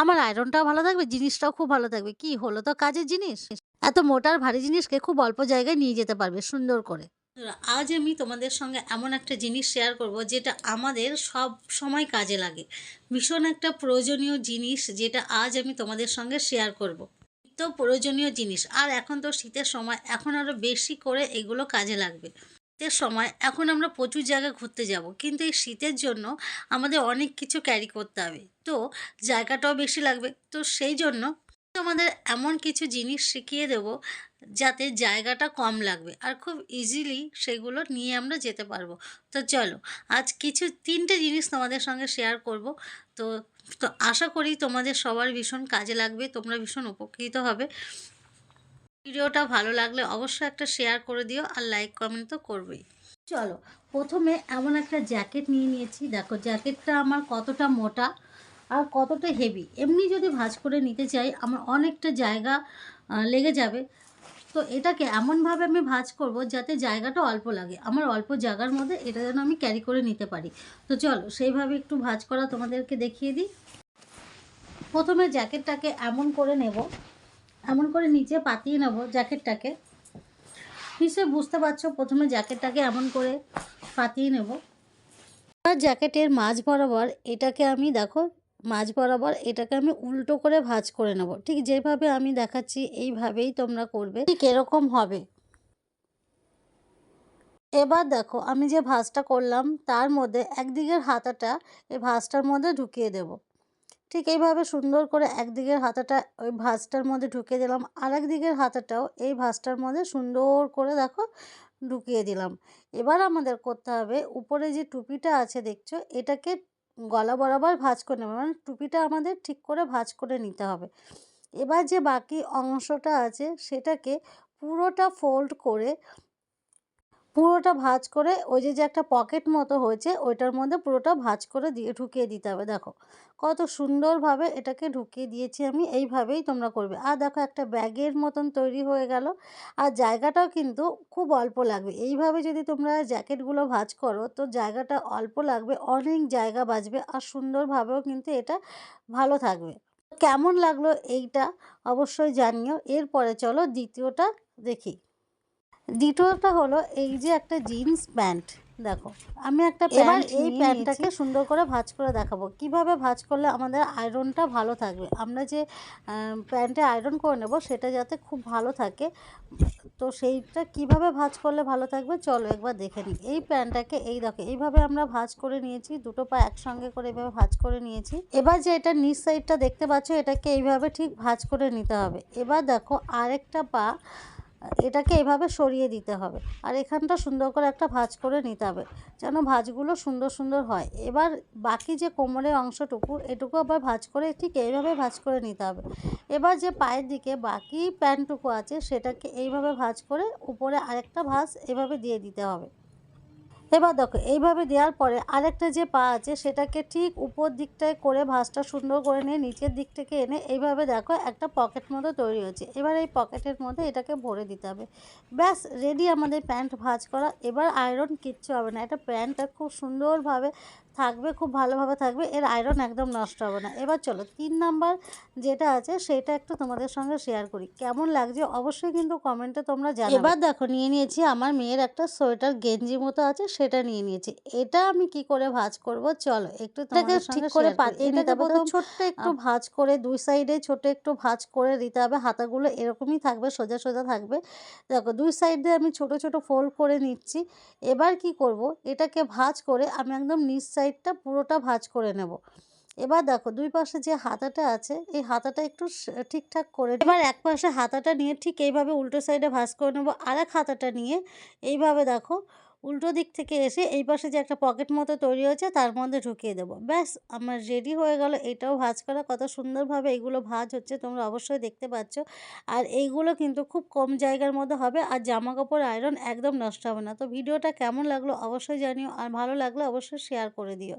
আমার আয়রনটাও ভালো থাকবে, জিনিসটাও খুব ভালো থাকবে। কি হলো তো কাজের জিনিস? এত মোটার ভারী জিনিসকে খুব অল্প জায়গায় নিয়ে যেতে পারবে সুন্দর করে। আজ আমি তোমাদের সঙ্গে এমন একটা জিনিস শেয়ার করব যেটা আমাদের সব সময় কাজে লাগে। ভীষণ একটা প্রয়োজনীয় জিনিস যেটা আজ আমি তোমাদের সঙ্গে শেয়ার করব। তো প্রয়োজনীয় জিনিস আর এখন তো শীতের সময় এখন আরও বেশি করে এগুলো কাজে লাগবে। শীতের সময় এখন আমরা প্রচুর জায়গায় ঘুরতে যাব। কিন্তু এই শীতের জন্য আমাদের অনেক কিছু ক্যারি করতে হবে। তো জায়গাটাও বেশি লাগবে। তো সেই জন্য তোমাদের এমন কিছু জিনিস শিখিয়ে দেব যাতে জায়গাটা কম লাগবে আর খুব ইজিলি সেগুলো নিয়ে আমরা যেতে পারব। তো চলো, আজ কিছু তিনটে জিনিস তোমাদের সঙ্গে শেয়ার করব। তো তো আশা করি তোমাদের সবার ভীষণ কাজে লাগবে, তোমরা ভীষণ উপকৃত হবে। ভিডিওটা ভালো লাগলে অবশ্যই একটা শেয়ার করে দিও আর লাইক কমেন্ট তো করবেই। চলো, প্রথমে এমন একটা জ্যাকেট নিয়ে নিয়েছি। দেখো জ্যাকেটটা আমার কতটা মোটা আর কতটা হেভি এমনি যদি ভাঁজ করে নিতে চাই, আমার অনেকটা জায়গা লেগে যাবে। তো এটাকে এমনভাবে আমি ভাজ করব যাতে জায়গাটা অল্প লাগে। আমার অল্প জায়গার মধ্যে এটা যেন আমি ক্যারি করে নিতে পারি। তো চলো, সেইভাবে একটু ভাজ করা তোমাদেরকে দেখিয়ে দিই। প্রথমে জ্যাকেটটাকে এমন করে নেব। এমন করে নিচে পাতিয়ে নেব জ্যাকেটটাকে। নিশ্চয়ই বুঝতে পারছ, প্রথমে জ্যাকেটটাকে এমন করে পাতিয়ে নেব। আর জ্যাকেটের মাঝ বরাবর এটাকে আমি, দেখো, মাঝ বরাবর এটাকে আমি উল্টো করে ভাজ করে নেব। ঠিক যেভাবে আমি দেখাচ্ছি, এইভাবেই তোমরা করবে। ঠিক এরকম হবে। এবার দেখো, আমি যে ভাঁজটা করলাম, তার মধ্যে একদিকের হাতাটা, এই ভাঁজটার মধ্যে ঢুকিয়ে দেব। ঠিক এইভাবে সুন্দর করে একদিকের হাতাটা ওই ভাঁজটার মধ্যে ঢুকিয়ে দিলাম। আর একদিকের হাতাটাও এই ভাঁজটার মধ্যে সুন্দর করে দেখো ঢুকিয়ে দিলাম। এবার আমাদের করতে হবে উপরে যে টুপিটা আছে দেখছ, এটাকে গলা বরাবর ভাঁজ করে নেবে। মানে টুপিটা আমাদের ঠিক করে ভাঁজ করে নিতে হবে। এবার যে বাকি অংশটা আছে সেটাকে পুরোটা ফোল্ড করে পুরোটা ভাজ করে ওই যে যে একটা পকেট মতো হয়েছে, ওইটার মধ্যে পুরোটা ভাজ করে দিয়ে ঢুকিয়ে দিতে হবে। দেখো, কত সুন্দরভাবে এটাকে ঢুকিয়ে দিয়েছি আমি, এইভাবেই তোমরা করবে। আর দেখো, একটা ব্যাগের মতন তৈরি হয়ে গেল। আর জায়গাটাও কিন্তু খুব অল্প লাগবে। এইভাবে যদি তোমরা জ্যাকেটগুলো ভাজ করো, তো জায়গাটা অল্প লাগবে, অনেক জায়গা বাঁচবে আর সুন্দরভাবেও কিন্তু এটা ভালো থাকবে। কেমন লাগল এইটা অবশ্যই জানিও। এরপরে চলো দ্বিতীয়টা দেখি। দ্বিতীয়টা হলো এই যে একটা জিন্স প্যান্ট দেখো। আমি একটা এবার এই প্যান্টটাকে সুন্দর করে ভাঁজ করে দেখাবো। কীভাবে ভাঁজ করলে আমাদের আয়রনটা ভালো থাকবে? আমরা যে প্যান্টে আয়রন করে নেব সেটা যাতে খুব ভালো থাকে। তো সেইটা কীভাবে ভাঁজ করলে ভালো থাকবে? চলো একবার দেখে নিই। এই প্যান্টটাকে এই দেখো এইভাবে আমরা ভাঁজ করে নিয়েছি। দুটো পা একসঙ্গে করে এইভাবে ভাঁজ করে নিয়েছি। এবার যে এটা নিচ সাইডটা দেখতে পাচ্ছ এটাকে এইভাবে ঠিক ভাঁজ করে নিতে হবে। এবার দেখো আরেকটা পা এটাকে এভাবে সরিয়ে দিতে হবে। আর এখানটা সুন্দর করে একটা ভাজ করে নিতে হবে, যেন ভাঁজগুলো সুন্দর সুন্দর হয়। এবার বাকি যে কোমরের অংশটুকু, এটুকু আবার ভাজ করে, ঠিক এইভাবে ভাজ করে নিতে হবে। এবার যে পায়ের দিকে বাকি প্যানটুকু আছে, সেটাকে এইভাবে ভাজ করে উপরে আরেকটা ভাজ এভাবে দিয়ে দিতে হবে। এবার দেখো, এইভাবে দেওয়ার পরে আরেকটা যে পা আছে, সেটাকে ঠিক উপর দিকটায় করে ভাঁজটা সুন্দর করে নিয়ে নিচের দিক থেকে এনে এইভাবে দেখো একটা পকেট মতো তৈরি হয়েছে। এবার এই পকেটের মধ্যে এটাকে ভরে দিতে হবে। ব্যাস রেডি আমাদের প্যান্ট ভাঁজ করা। এবার আয়রন কিচ্ছু হবে না। একটা প্যান্টটা খুব সুন্দরভাবে থাকবে খুব ভালোভাবে থাকবে এর আয়রন একদম নষ্ট হবে না। এবার চলো তিন নাম্বার যেটা আছে সেটা একটু তোমাদের সঙ্গে শেয়ার করি। কেমন লাগছে অবশ্যই কিন্তু কমেন্টে তোমরা জানাবে। এবার দেখো নিয়ে নিয়েছি আমার মেয়ের একটা সোয়েটার গেঞ্জি মতো আছে সেটা নিয়ে নিয়েছি। এটা আমি কি করে ভাঁজ করব? চলো একটু তোমাদের ঠিক করে পাতিয়ে নিতে হবে। তো ছোট্ট একটু ভাঁজ করে দুই সাইডে ছোট একটু ভাঁজ করে দিতে হবে। হাতাগুলো এরকমই থাকবে সোজা সোজা থাকবে। দেখো দুই সাইডে আমি ছোট ছোট ফোল্ড করে নিচ্ছি। এবার কি করব? এটাকে ভাঁজ করে আমি একদম নিচ সাইডটা পুরোটা ভাঁজ করে নেব। এবার দেখো, দুই পাশে যে হাতাটা আছে, এই হাতাটা একটু ঠিকঠাক করে এবার এক পাশে হাতাটা নিয়ে ঠিক এইভাবে উল্টো সাইডে ভাঁজ করে নেব। আর এক হাতাটা নিয়ে এইভাবে দেখো উল্টো দিক থেকে এসে এই পাশে যে একটা পকেট মতো তৈরি হয়েছে, তার মধ্যে ঢুকিয়ে দেবো। ব্যাস, আমার রেডি হয়ে গেল। এটাও ভাজ করা। কত সুন্দরভাবে এগুলো ভাজ হচ্ছে, তোমরা অবশ্যই দেখতে পাচ্ছ। আর এইগুলো কিন্তু খুব কম জায়গার মধ্যে হবে আর জামা কাপড় আয়রন একদম নষ্ট হবে না। তো ভিডিওটা কেমন লাগল অবশ্যই জানিও। আর ভালো লাগলে অবশ্যই শেয়ার করে দিও।